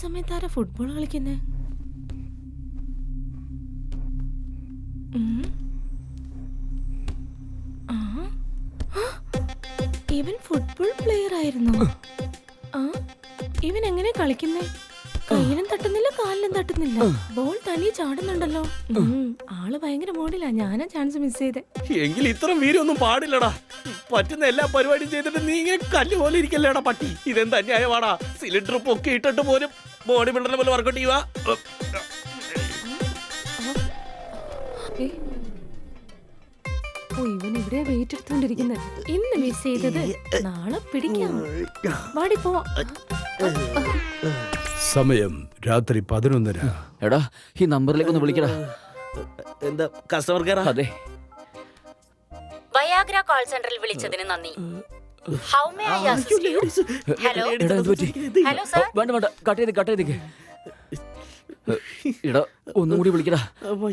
സമയത്ത് ആരാ ഫുട്ബോൾ കളിക്കുന്നേ. ഇവൻ ഫുട്ബോൾ പ്ലെയർ ആയിരുന്നു. ആ. ഇവൻ എങ്ങനെ കളിക്കുന്നേ? കയ്യിലും തട്ടുന്നില്ല കാലിലും തട്ടുന്നില്ല. ബോൾ തനിയെ ചാടുന്നുണ്ടല്ലോ. ആൾ ഭയങ്കര മോഡിലാ. ഞാനാ ചാൻസ് മിസ് ചെയ്തേ. എങ്കിൽ ഇത്ര വീരൊന്നും പാടില്ലടാ. പറ്റുന്ന എല്ലാ പരിപാടിയും ചെയ്തിട്ട് നീ ഇങ്ങനെ കല്ല് പോലെ ഇരിക്കല്ലേടാ പട്ടി. ഇതെന്താ അന്യായമാടാ? സിലിണ്ടർ പൊക്കി ഇട്ടിട്ട് പോലും ബോഡി ബിൽഡറിനെ പോലെ വർക്കൗട്ട് ചെയ്യുക ഇവൻ ഇവിടെ വെയിറ്റ് എടുത്തോണ്ടിരിക്കുന്നത് ഇന്ന് മിസ് ചെയ്തത് നാളെ പിടിക്കാം. വാടി പോവാ. സമയം രാത്രി പതിനൊന്നര. എടാ ഈ നമ്പറിലേക്ക് ഒന്ന് വിളിക്കടാ. എന്താ കസ്റ്റമർ കെയർ അതെ. വയാഗ്ര കോൾ സെന്ററിൽ വിളിച്ചതിന് നന്ദി. How may I assist you hello hello sir വേണ്ട വേണ്ട. കട്ട് ചെയ്ത് കട്ട് ചെയ്തേക്ക്. എടാ ഒന്നും കൂടി വിളിക്കടാ.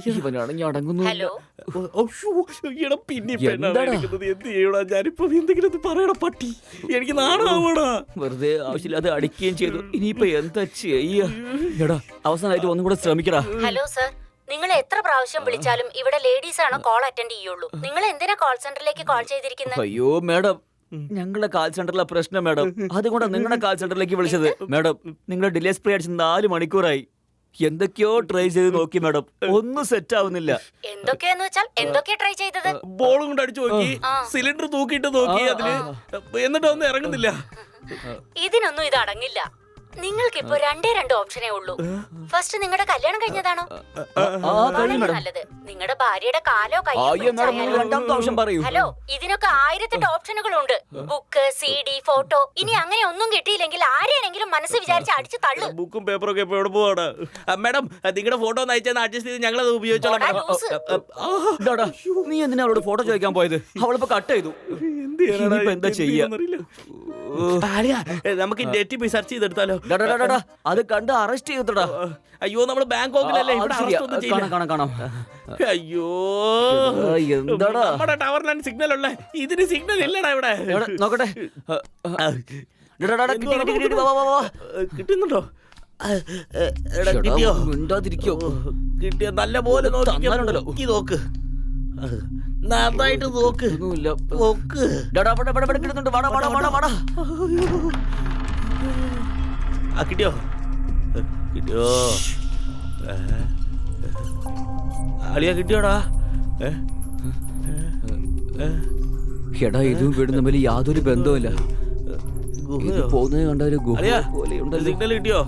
ഇവനാണെങ്കിൽ അടങ്ങുന്നു എടാ പിന്നെ പെണ്ണാണ് എടുക്കുന്നത് എന്ത് ചെയ്യടാ? ഞാനിപ്പോ എന്തെങ്കിലും പറയടാ പട്ടി. എനിക്ക് നാണാവടാ. വെറുതെ ആവശ്യമില്ലാതെ അടിക്കുകയും ചെയ്തു. ഇനിയിപ്പോ എന്താ ചെയ്യ? എടാ അവസാനമായിട്ട് ഒന്നും കൂടെ ശ്രമിക്കടാ. ഹലോ സർ നിങ്ങൾ എത്ര പ്രാവശ്യം വിളിച്ചാലും ഇവിടെ ലേഡീസ് ആണ് കോൾ അറ്റൻഡ് ചെയ്യുള്ളൂ. നിങ്ങൾ എന്തിനാ കോൾ സെന്ററിലേക്ക് കോൾ ചെയ്തിരിക്കുന്നത് അയ്യോ മാഡം ഞങ്ങളുടെ കാൽ സെന്ററിലെ പ്രശ്നം മാഡം അതുകൊണ്ട് നിങ്ങളുടെ കാൽ സെന്ററിലേക്ക് വിളിച്ചത്. മാഡം നിങ്ങളുടെ ഡിലേ സ്പ്രേ അടിച്ച് നാല് മണിക്കൂറായി. എന്തൊക്കെയോ ട്രൈ ചെയ്ത് നോക്കി മാഡം ഒന്നും സെറ്റ് ആവുന്നില്ല. എന്തൊക്കെയാന്ന് വെച്ചാൽ എന്തൊക്കെ ട്രൈ ചെയ്തത്? ബോളും കൊണ്ട് അടിച്ചു നോക്കി സിലിണ്ടർ തൂക്കിയിട്ട് നോക്കി അതിൽ എന്നിട്ട് ഒന്നും ഇറങ്ങുന്നില്ല. ഇതിനൊന്നും ഇത് അടങ്ങില്ല. നിങ്ങൾക്ക് ഇപ്പൊ രണ്ടേ രണ്ട് ഓപ്ഷനേ ഉള്ളൂ ഫസ്റ്റ് നിങ്ങളുടെ കല്യാണം കഴിഞ്ഞതാണോ നല്ലത് നിങ്ങളുടെ ഭാര്യയുടെ കാലോ കയ്യോ ഹലോ ഇതിനൊക്കെ ആയിരത്തെട്ട് ഓപ്ഷനുകളുണ്ട് ബുക്ക് സി ഡി ഫോട്ടോ ഇനി അങ്ങനെ ഒന്നും കിട്ടിയില്ലെങ്കിൽ ആരെയാണെങ്കിലും മനസ്സ് വിചാരിച്ച് അടിച്ചു തള്ളു ബുക്കും പേപ്പറും ഒക്കെ എവിടെ പോവാണ് മാഡം നിങ്ങളുടെ ഫോട്ടോ ഒന്ന് അയച്ചാൽ അഡ്ജസ്റ്റ് ചെയ്ത് ഞങ്ങൾ അത് ഉപയോഗിച്ചോളാം നീ എന്തിനാ അവളോട് ഫോട്ടോ ചോദിക്കാൻ പോയത് അവളിപ്പോ കട്ട് ചെയ്തു? ഇനിയിപ്പോ എന്താ ചെയ്യാ. ആര്യാ, ഏ, നമുക്ക് നെറ്റിൽ പോയി സെർച്ച് ചെയ്തെടുത്താലോ? ഡാ, ഡാ, ഡാ, ഡാ, അത് കണ്ട് അറസ്റ്റ് ചെയ്തടാ അയ്യോ നമ്മൾ ബാങ്കോക്കിലല്ലേ? ഇവിടെ അറസ്റ്റ് ഒന്നും ചെയ്യില്ല. കാണാം കാണാം കാണാം. അയ്യോ. എടാ, എന്താടാ? നമ്മുടെ ടവറിലാണ് സിഗ്നൽ ഉള്ള ഇതിന് സിഗ്നൽ ഇല്ലടാ ഇവിടെ. എവിടെ, നോക്കട്ടെ. ആ, ആ. ഡാ, ഡാ, ഡാ, കിട്ടി, കിട്ടി, കിട്ടി, കിട്ടി, വാ, വാ, വാ, വാ. ഏ, കിട്ടുന്നുണ്ടോ? ആ, ഏ, എടാ, എടാ, കിട്ടിയോ? മിണ്ടാതിരിക്കോ. കിട്ടിയ നല്ല പോലെ തന്നാലുണ്ടല്ലോ. നോക്കി നോക്ക്. നന്നായിട്ട് നോക്ക്. നോക്ക്. വാടാ വാടാ വാടാ വാടാ. ആ കിട്ടിയോ? കിട്ടിയോ? അളിയ കിട്ടിയോടാ? എടാ ഇതും വീടും തമ്മിൽ യാതൊരു ബന്ധവുമില്ല. പോകുന്നത് കണ്ട ഒരു ഗുഹ അളിയാ സിഗ്നൽ കിട്ടിയോ?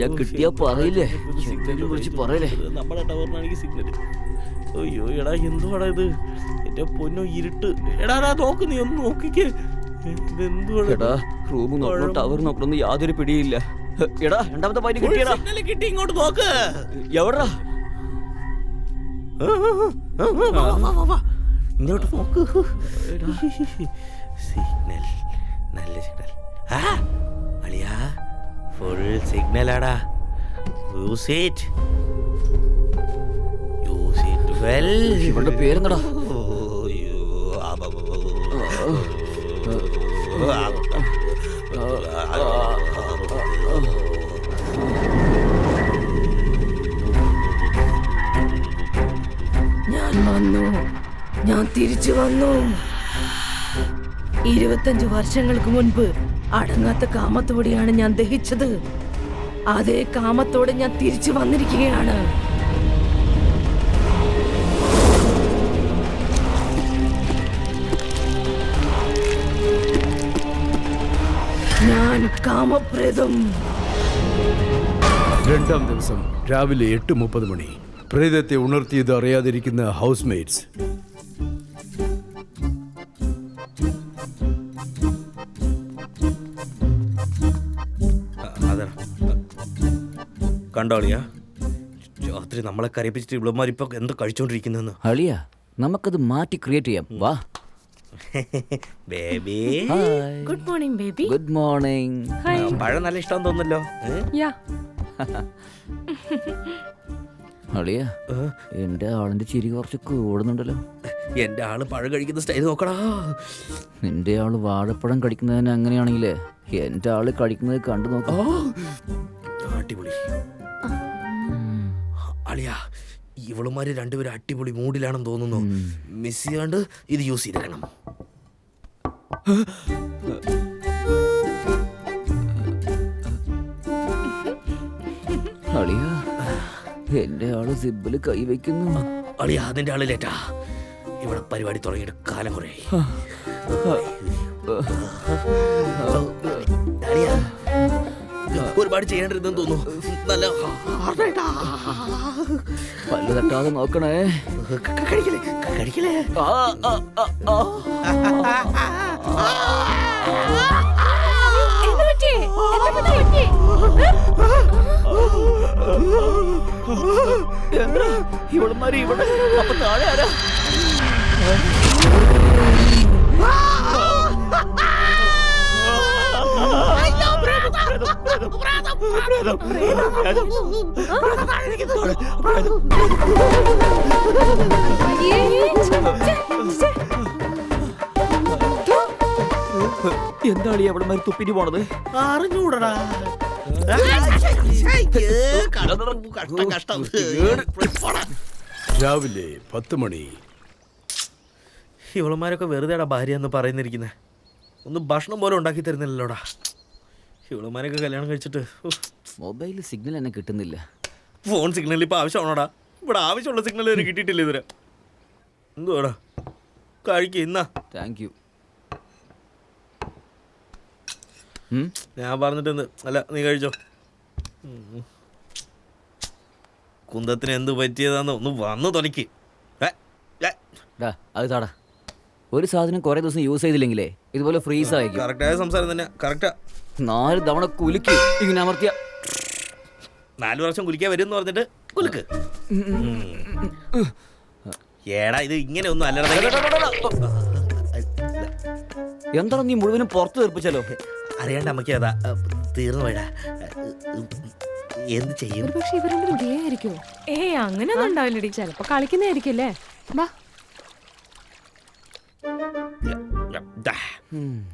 ഞാൻ കിട്ടിയാ പറയില്ലേ? സിഗ്നലിനെ കുറിച്ച് പറയില്ലേ? നമ്മുടെ ടവറിനാണെങ്കിൽ സിഗ്നൽ അയ്യോ എടാ എന്തുവാടാ ഇത്? എന്റെ പൊന്നോ ഇരുട്ട്. എടാ എടാ, നോക്ക് നീ ഒന്ന് നോക്കിക്കേ? എടാ റൂം നോക്കണം ടവർ നോക്കണം യാതൊരു പിടിയില്ല. എടാ രണ്ടാമത്തെ പൈന് കിട്ടിയടാ. സിഗ്നൽ കിട്ടി ഇങ്ങോട്ട് നോക്ക്. എവിടാ. ഇങ്ങോട്ട് നോക്ക്. സിഗ്നൽ നല്ല സിഗ്നൽ ആ അളിയാ ഫുൾ സിഗ്നലാടാ യൂസ് ഇറ്റ് ഇവളുടെ പേരെന്താടാ? ഞാൻ വന്നു. ഞാൻ തിരിച്ചു വന്നു. ഇരുപത്തഞ്ച് വർഷങ്ങൾക്ക് മുൻപ് അടങ്ങാത്ത കാമത്തോടെയാണ് ഞാൻ ദഹിച്ചത്. അതേ കാമത്തോടെ ഞാൻ തിരിച്ചു വന്നിരിക്കുകയാണ്. ഞാൻ കാമപ്രേതം. രണ്ടാം ദിവസം രാവിലെ എട്ട് മുപ്പത് മണി. പ്രേതത്തെ ഉണർത്തിയത് അറിയാതിരിക്കുന്ന ഹൗസ് മേറ്റ്സ് അതാ കണ്ടോ അളിയാ രാത്രി നമ്മളെ കരയിപ്പിച്ചിട്ട് ഇവളമാരിപ്പോ എന്ത് കഴിച്ചോണ്ടിരിക്കുന്നെന്ന്? അളിയ നമുക്കത് മാറ്റി ക്രിയേറ്റ് ചെയ്യാം. വാ. Baby good morning baby good morning പഴം നല്ല ഇഷ്ടം തോന്നല്ലോ യാ അളിയ എന്റെ ആളിന്റെ ചിരി കുറച്ച് കൂടുന്നുണ്ടല്ലോ. എന്റെ ആൾ പഴം കഴിക്കുന്ന സ്റ്റൈൽ നോക്കടാ. നിന്റെ ആൾ വാഴപ്പഴം കഴിക്കുന്നതിന് അങ്ങനെയാണെങ്കിലേ എന്റെ ആൾ കഴിക്കുന്നത് കണ്ടു നോക്കാം. അടിപൊളി. അളിയാ ഇവളുമാര് രണ്ടുപേരും അടിപൊളി മൂഡിലാണെന്ന് തോന്നുന്നു. മിസ് ചെയ്യാണ്ട് ഇത് യൂസ് ചെയ്തേക്കണം അളിയാ എന്റെ ആൾ സിബിൽ കൈവയ്ക്കുന്നു അളിയാ അതിന്റെ ആൾ ലേറ്റാ ഇവിടെ പരിപാടി തുടങ്ങിയിട്ട് കാലം കുറേ ഒരുപാട് ചെയ്യേണ്ടിരുന്നെന്ന് തോന്നുന്നു നല്ല ഹാർഡായിട്ടാ. പല്ല് തട്ടാതെ നോക്കണേ കഴിക്കലേ കഴിക്കലേ ആ, ആ, ആ, ഇവളന്മാര് ഇവിടെ അപ്പൊ താഴെ ആരാ എന്താണ് എവിടെമാര് തുപ്പിന് പോണത്? അറിഞ്ഞൂടടാ. കഷ്ടം രാവിലെ പത്ത് മണി. ഇവളമാരൊക്കെ വെറുതെടാ ഭാര്യ എന്ന് പറയുന്നിരിക്കുന്നേ. ഒന്ന് ഭക്ഷണം പോലും ഉണ്ടാക്കി തരുന്നില്ലല്ലോടാ. ഇവളമാരൊക്കെ കല്യാണം കഴിച്ചിട്ട് മൊബൈൽ സിഗ്നൽ എന്നെ കിട്ടുന്നില്ല. ഫോൺ സിഗ്നൽ ഇപ്പൊ ആവശ്യമാണോടാ? ഇവിടെ ആവശ്യമുള്ള സിഗ്നൽ വരെ കിട്ടിയിട്ടില്ല ഇതുവരെ? എന്തുവാടാ? കഴിക്കുക ഇന്നാ. താങ്ക് യു ഞാൻ പറഞ്ഞിട്ടെന്ത് അല്ല നീ കഴിച്ചോ. കുന്തത്തിന് എന്ത് പറ്റിയതാന്ന് ഒന്ന് വന്നു തുണിക്ക്. അത് താടാ. ഒരു സാധനം കുറെ ദിവസം യൂസ് ചെയ്തില്ലെങ്കിലേ ഇതുപോലെ ഫ്രീസ് ആയിരിക്കും. കറക്റ്റായ സംസാരം തന്നെ. കറക്റ്റാ നാല് തവണ കുലുക്കി ഇങ്ങനെ അമർത്തിയ. നാല് വർഷം കുലിക്കാൻ വരും എന്ന് പറഞ്ഞിട്ട് കുലുക്ക്. ഏടാ ഇത് ഇങ്ങനെ ഒന്നും അല്ലടാ. എന്താണ് നീ മുഴുവനും പുറത്ത് തീർപ്പിച്ചല്ലോ? അറിയാണ്ട് അമ്മയ്ക്ക് അതാ തീർന്നു പോയടാ. എന്ത് ചെയ്യും? പക്ഷെ ഇവരെങ്കിലും ഏ ആയിരിക്കുമോ ഏയ് അങ്ങനെയൊന്നും ഉണ്ടാവില്ലടി. ചിലപ്പോ കളിക്കുന്നതായിരിക്കില്ലേ വാ. ദാ,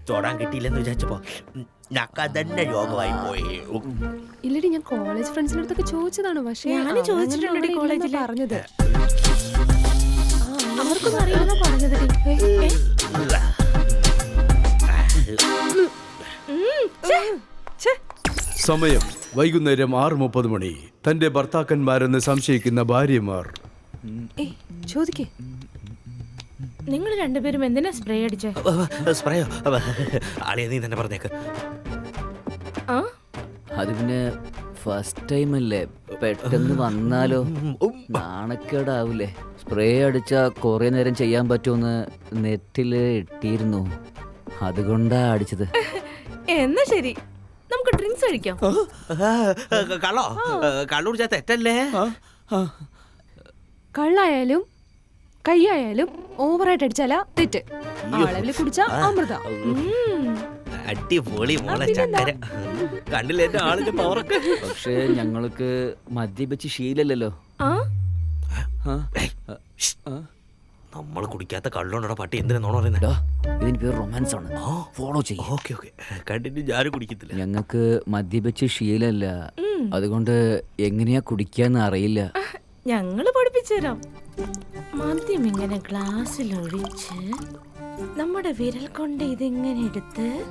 തൊടാൻ കിട്ടിയില്ലെന്ന് വിചാരിച്ചപ്പോ തന്നെ രോഗമായി പോയി. ഇല്ലടി ഞാൻ കോളേജ് ഫ്രണ്ട്സിന്റെ അടുത്തൊക്കെ ചോദിച്ചതാണ്. പക്ഷേ ഞാൻ ചോദിച്ചിട്ടുണ്ട് കോളേജിൽ പറഞ്ഞത്. അവർക്കും അറിയില്ലെന്നാ പറഞ്ഞതെടി ഏ, ഛെ, സമയം വൈകുന്നേരം ആറ് മുപ്പത് മണി. തന്റെ ഭർത്താക്കന്മാരെന്ന് സംശയിക്കുന്ന ഭാര്യമാർ. ചോദിക്കേ. നിങ്ങൾ രണ്ടുപേരും എന്തിനാ സ്പ്രേ അടിച്ചേ? സ്പ്രേയോ ആളിയെ നീ തന്നെ പറഞ്ഞേക്ക്. ആ? അത് പിന്നെ ഫസ്റ്റ് ടൈം അല്ലേ? പെട്ടെന്ന് വന്നാലോ? നാണക്കേടാവൂലേ. സ്പ്രേ അടിച്ചാ കുറേ നേരം ചെയ്യാൻ പറ്റുമെന്ന് നെറ്റിൽ ഇട്ടിരുന്നു. അതുകൊണ്ടാ അടിച്ചത്. എന്നാ ശരി. നമുക്ക് ഡ്രിങ്ക്സ് കഴിക്കാം. കള്ളോ? കള്ളു കുടിച്ചാ തെറ്റല്ലേ? കള്ളായാലും കൈയായാലും ഓവറായിട്ട് അടിച്ചാലാ തെറ്റ്. അളവിൽ കുടിച്ചാ അമൃത. അടിപൊളി മോളെ ചക്കര കണ്ടില്ലേ ആളിന്റെ പവറൊക്കെ പക്ഷേ ഞങ്ങൾക്ക് മദ്യപിച്ച് ശീലല്ലോ ആ? ആ? നമ്മൾ കുടിക്കാത്ത കള്ളുണ്ടോ പട്ടി. എന്തിനാണോ നോണ പറയുന്നത് ഇതിന് പേര് റൊമാൻസ് ആണ്. ഫോളോ ചെയ്യും. Okay okay. കണ്ടിട്ട് ഞാനും കുടിക്കത്തില്ല. ഞങ്ങൾക്ക് മദ്യപിച്ച് ശീലല്ല. അതുകൊണ്ട് എങ്ങനെയാ കുടിക്കാന്ന് അറിയില്ല. ഞങ്ങൾ പഠിപ്പിച്ചു തരാം. മദ്യം ഇങ്ങനെ ഗ്ലാസ്സിൽ ഒഴിച്ച് നമ്മുടെ വിരൽ കൊണ്ട് ഇതിങ്ങനെ എടുത്ത്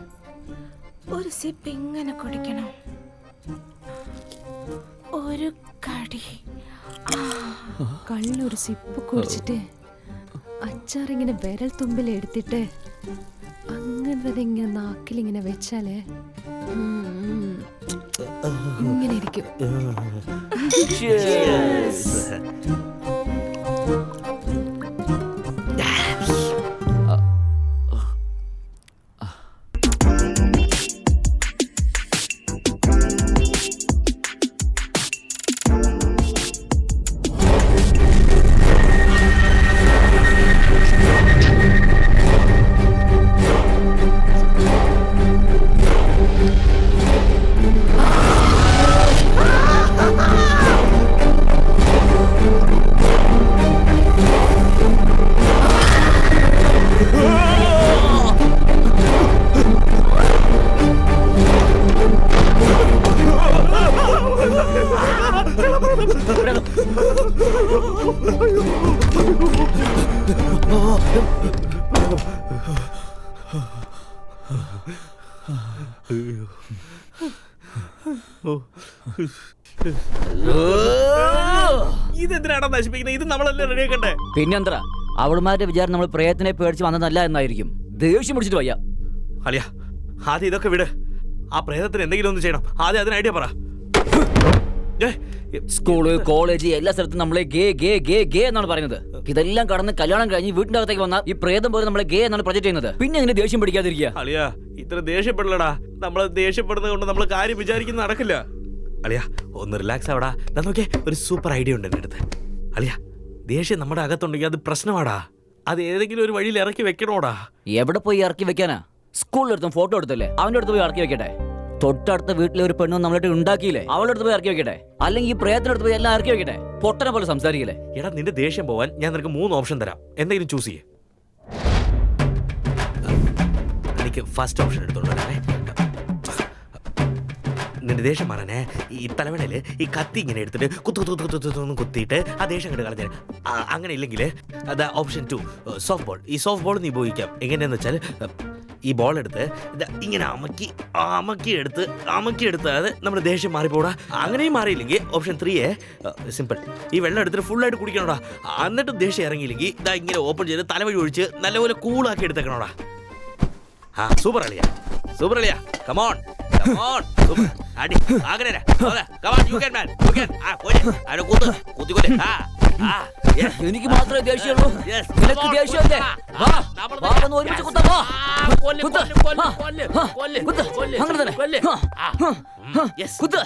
ഒരു സിപ്പ് ഇങ്ങനെ കുടിക്കണം. ഒരു കടി. കള്ളൊരു സിപ്പ് കുടിച്ചിട്ട് അച്ചാർ ഇങ്ങനെ വിരൽ തുമ്പിൽ എടുത്തിട്ട് അങ്ങനെ ഇങ്ങനെ നാക്കിലിങ്ങനെ വെച്ചാലേ വെച്ചാൽ ഇങ്ങനെ ഇരിക്കും. ഇതെന്തിനാടാ നശിപ്പിക്കുന്നത് ഇത് നമ്മളല്ലേ റെഡിയാക്കണ്ടേ പിന്നെന്താ? അവളുമാരുടെ വിചാരം നമ്മൾ പ്രയത്നെ പേടിച്ച് വന്നതല്ല എന്നായിരിക്കും. ദേഷ്യം പിടിച്ചിട്ട് വയ്യ. അളിയ ആദ്യം ഇതൊക്കെ വിട്. ആ പ്രേതത്തിന് എന്തെങ്കിലും ഒന്ന് ചെയ്യണം. ആദ്യം അതിന് ഐഡിയ പറ. സ്കൂൾ കോളേജ് എല്ലാ സ്ഥലത്തും നമ്മളെ ഗേ ഗേ ഗേ ഗേ എന്നാണ് പറയുന്നത്. ഇതെല്ലാം കടന്ന് കല്യാണം കഴിഞ്ഞ് വീടിന്റെ അകത്തേക്ക് വന്ന ഈ പ്രേതം പോലെ നമ്മളെ ഗേ എന്നാണ് പ്രൊജക്ട് ചെയ്യുന്നത്. പിന്നെ എങ്ങനെ ദേഷ്യം പിടിക്കാതിരിക്കുക. അളിയ ഇത്ര ദേഷ്യപ്പെടലടാ. നമ്മളെ ദേഷ്യപ്പെടുന്നത് കൊണ്ട് നമ്മൾ കാര്യം വിചാരിക്കുന്ന നടക്കില്ല. അളിയ ഒന്ന് റിലാക്സ് ആവടാ. ഞാൻ നോക്കിയേ ഒരു സൂപ്പർ ഐഡിയ ഉണ്ട് എന്റെ അടുത്ത്. അളിയ ദേഷ്യം നമ്മുടെ അകത്തുണ്ടെങ്കിൽ അത് പ്രശ്നമാടാ. അത് ഏതെങ്കിലും ഒരു വഴിയിൽ ഇറക്കി വെക്കണോടാ. എവിടെ പോയി ഇറക്കി വെക്കാനാ? സ്കൂളിൽ എടുത്തും ഫോട്ടോ എടുത്തല്ലേ? അവന്റെ അടുത്ത് പോയി ഇറക്കി വെക്കട്ടെ? തൊട്ടടുത്ത വീട്ടിലെ ഒരു പെണ്ണും നമ്മളായിട്ട് ഉണ്ടാക്കിയില്ലേ? അവളുടെ അടുത്ത് പോയി ഇറക്കി വെക്കട്ടെ? അല്ലെങ്കിൽ ഈ പ്രയത്നടുത്ത് പോയി എല്ലാം ഇറക്കി വെക്കട്ടെ? പൊട്ടനെ പോലെ സംസാരിക്കില്ലേ? എടാ നിന്റെ ദേഷ്യം പോവാൻ ഞാൻ നിനക്ക് മൂന്ന് ഓപ്ഷൻ തരാം. എന്തെങ്കിലും ചൂസ് ചെയ്യേ. എനിക്ക് ഫസ്റ്റ് ഓപ്ഷൻ എടുത്തോളൂ നിന്റെ ദേഷ്യം മാറാനേ ഈ തലവണയിൽ ഈ കത്തി ഇങ്ങനെ എടുത്തിട്ട് കുത്തു കുത്തു കുത്തു കുത്തു കുത്തിയിട്ട് ആ ദേഷ്യം കണ്ട് കളഞ്ഞാൽ അങ്ങനെ ഇല്ലെങ്കിൽ അത് ഓപ്ഷൻ ടു സോഫ്റ്റ് ബോൾ ഈ സോഫ്റ്റ് ബോൾ നീ ഉപയോഗിക്കാം. എങ്ങനെയാന്ന് വെച്ചാൽ ഈ ബോൾ എടുത്ത് ഇങ്ങനെ അമക്കി അമക്കി എടുത്ത് അമക്കി എടുത്ത് അത് നമ്മുടെ ദേഷ്യം മാറിപ്പോടാ അങ്ങനെയും മാറിയില്ലെങ്കിൽ ഓപ്ഷൻ ത്രീയെ സിമ്പിൾ ഈ വെള്ളം എടുത്തിട്ട് ഫുള്ളായിട്ട് കുടിക്കണോടാ. എന്നിട്ടും ദേഷ്യം ഇറങ്ങിയില്ലെങ്കിൽ ഇതാ ഇങ്ങനെ ഓപ്പൺ ചെയ്ത് തലവഴി ഒഴിച്ച് നല്ലപോലെ കൂളാക്കി എടുത്തേക്കണോടാ. ആ സൂപ്പർ അളിയ. സൂപ്പർ അളിയ. കമോൺ കമോൺ അടി അങ്ങനെ come on you can man you can ആ പോയി അവിടെ കൂത്ത് കുത്തിക്കൊല്ലേ ആ എനിക്ക് മാത്രമേ ദേഷ്യമുള്ളൂ. നിനക്ക് ദേഷ്യമില്ലേ. വാ വാ വന്ന് ഒരുമിച്ച് കുത്താം വാ. കുത്ത്. കുത്ത്. അങ്ങനെ തന്നെ. കുത്ത്.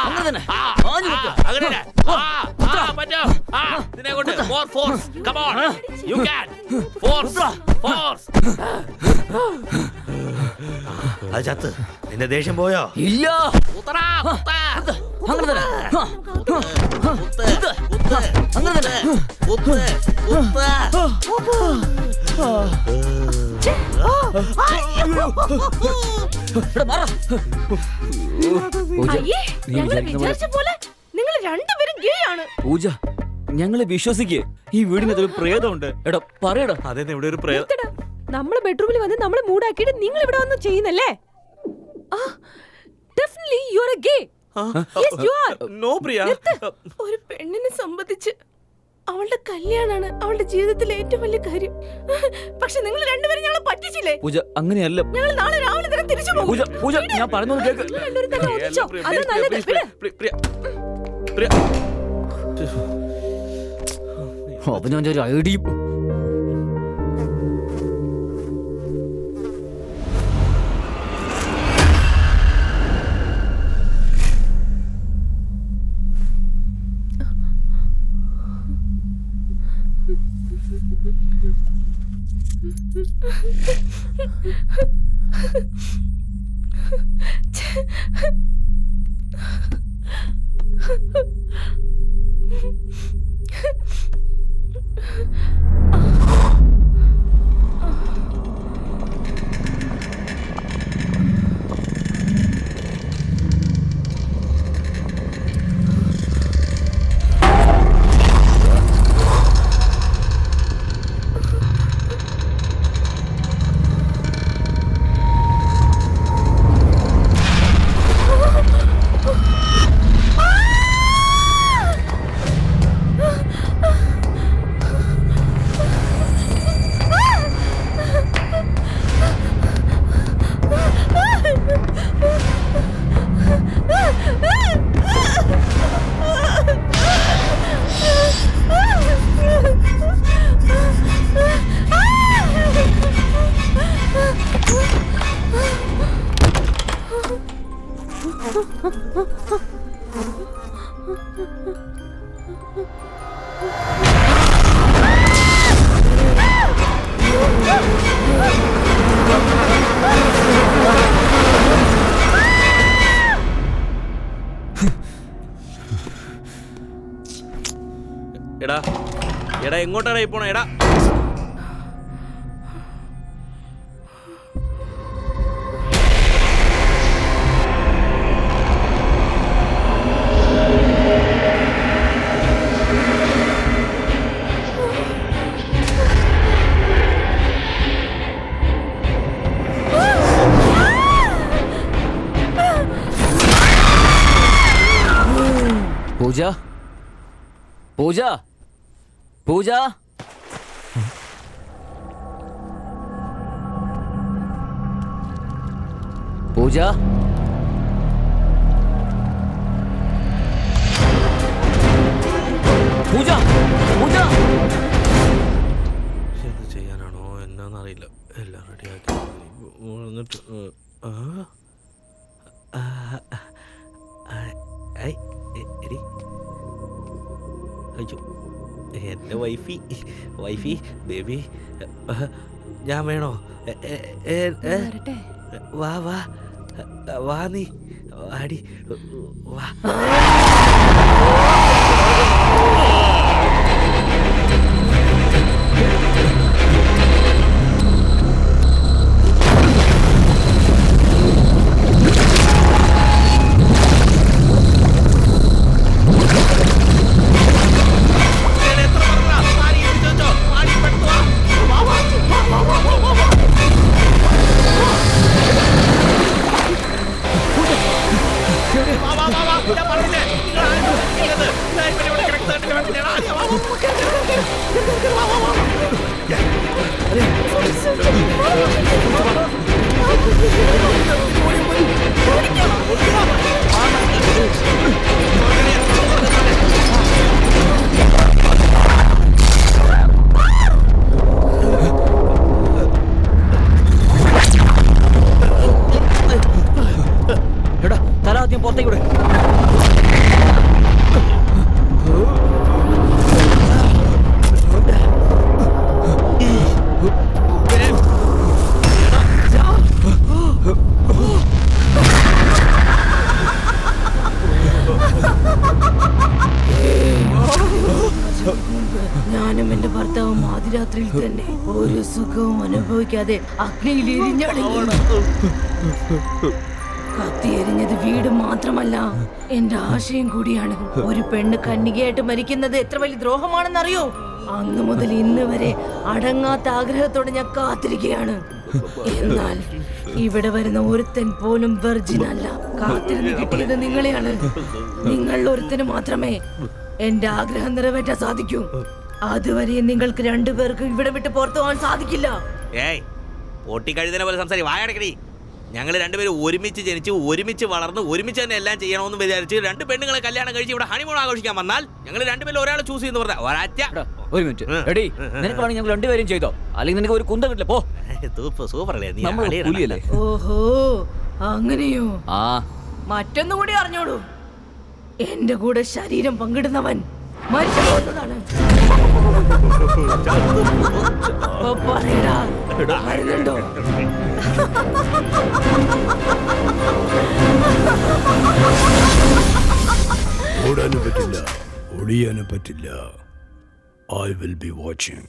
അങ്ങനെ തന്നെ. ആഞ്ഞു കുത്ത്. അങ്ങനെ ആ, പറ്റും. ഇതിനെ കൊണ്ട് more force come on You can. Force Force. അത് ചത്ത്. നിന്റെ ദേഷ്യം പോയോ? ഇല്ല. അങ്ങനെ തന്നെ. അങ്ങനെ തന്നെ. നിങ്ങൾ രണ്ടുപേരും ഗേ ആണ്. പൂജ ഞങ്ങളെ വിശ്വസിക്ക്. ഈ വീടിനകത്ത് ഒരു പ്രേതമുണ്ട്. എടാ പറയടാ. അതെന്നെ ഇവിടെ ഒരു പ്രേതം. നമ്മളെ ബെഡ്റൂമിൽ വന്ന് നമ്മളെ മൂടാക്കിയിട്ട് നിങ്ങൾ ഇവിടെ വന്ന് ചെയ്യുന്നല്ലേ? Definitely you are a gay yes you are no Priya. ഒരു പെണ്ണിനെ സംബന്ധിച്ച് അവളുടെ കല്യാണാണ് അവളുടെ ജീവിതത്തിലെ ഏറ്റവും വലിയ കാര്യം. പക്ഷെ നിങ്ങൾ രണ്ടുപേരും ഞങ്ങളെ പറ്റിച്ചില്ലേ? പൂജ അങ്ങനെയല്ല. ഞങ്ങൾ നാളെ രാവിലെ തന്നെ തിരിച്ചു പോകും. പൂജ പൂജ ഞാൻ പറയുന്നത് കേക്ക്. അതാ നല്ലത്. പ്രിയ. പ്രിയ. അവനവന്റെ ഒരു ഐഡിയും 제... എടാ എടാ എങ്ങോട്ടാണ് ഈ പോണേ എടാ പൂജ? പൂജ? പൂജ? പൂജ? പൂജ? പൂജ? എന്ത് ചെയ്യാനാണോ? എന്നാന്നറിയില്ല. എല്ലാം റെഡിയാക്കി എന്നിട്ട് ആ? ആ, ഐ, എടി. അയ്യോ എന്റെ വൈഫി വൈഫി ബേബി ഞാൻ വേണോ? വാ വാ വാ നീ വാടി വാ. സുഖവും അനുഭവിക്കാതെ അഗ്നിയിൽ എരിഞ്ഞടങ്ങി കത്തി എരിഞ്ഞത് വീട് മാത്രമല്ല എന്റെ ആശയം കൂടിയാണ്. ഒരു പെണ്ണ് കന്യകയായിട്ട് മരിക്കുന്നത് എത്ര വലിയ ദ്രോഹമാണെന്നറിയോ? അന്നു മുതൽ ഇന്ന് വരെ അടങ്ങാത്ത ആഗ്രഹത്തോടെ ഞാൻ കാത്തിരിക്കുകയാണ്. എന്നാൽ ഇവിടെ വരുന്ന ഒരുത്തൻ പോലും വെർജിൻ അല്ല. കാത്തിരുന്ന് കിട്ടിയത് നിങ്ങളെയാണ്. നിങ്ങൾ ഒരുത്തന് മാത്രമേ എന്റെ ആഗ്രഹം നിറവേറ്റാൻ സാധിക്കൂ. അതുവരെ നിങ്ങൾക്ക് രണ്ടുപേർക്കും ഇവിടെ വിട്ട് പുറത്തു പോകാൻ സാധിക്കില്ല. ഏയ് പൊട്ടിക്കഴുതിനെ പോലെ സംസാരി വായടക്കടി ഞങ്ങൾ രണ്ടുപേരും ഒരുമിച്ച് ജനിച്ച് ഒരുമിച്ച് വളർന്ന് ഒരുമിച്ച് തന്നെ എല്ലാം ചെയ്യണമെന്ന് വിചാരിച്ച് രണ്ട് പെണ്ണുങ്ങളെ കല്യാണം കഴിച്ച് ഇവിടെ ഹണിമൂൺ ആഘോഷിക്കാൻ വന്നാൽ ഞങ്ങൾ രണ്ടുപേരും ഒരാളെ ചൂസ് ചെയ്യുന്ന പറഞ്ഞ ഒരറ്റ. എടാ, ഒരു മിനിറ്റ് ഉം. എടി നിനക്ക് വേണമെങ്കിൽ ഞങ്ങൾ രണ്ടുപേരും ചെയ്തോ? അല്ലെങ്കിൽ നിനക്ക് ഒരു കുന്ത കിട്ടില്ല പോ. സൂപ്പർ അല്ലേ ഓഹോ അങ്ങനെയോ? ആ. മറ്റൊന്നുകൂടി അറിഞ്ഞോളൂ. എന്റെ കൂടെ ശരീരം പങ്കിടുന്നവൻ മരിച്ചു പോകുന്നതാണ്. വരുന്നുണ്ടോ ഓടാനും പറ്റില്ല ഒളിയാനും പറ്റില്ല ഐ വിൽ ബി വാച്ചിങ്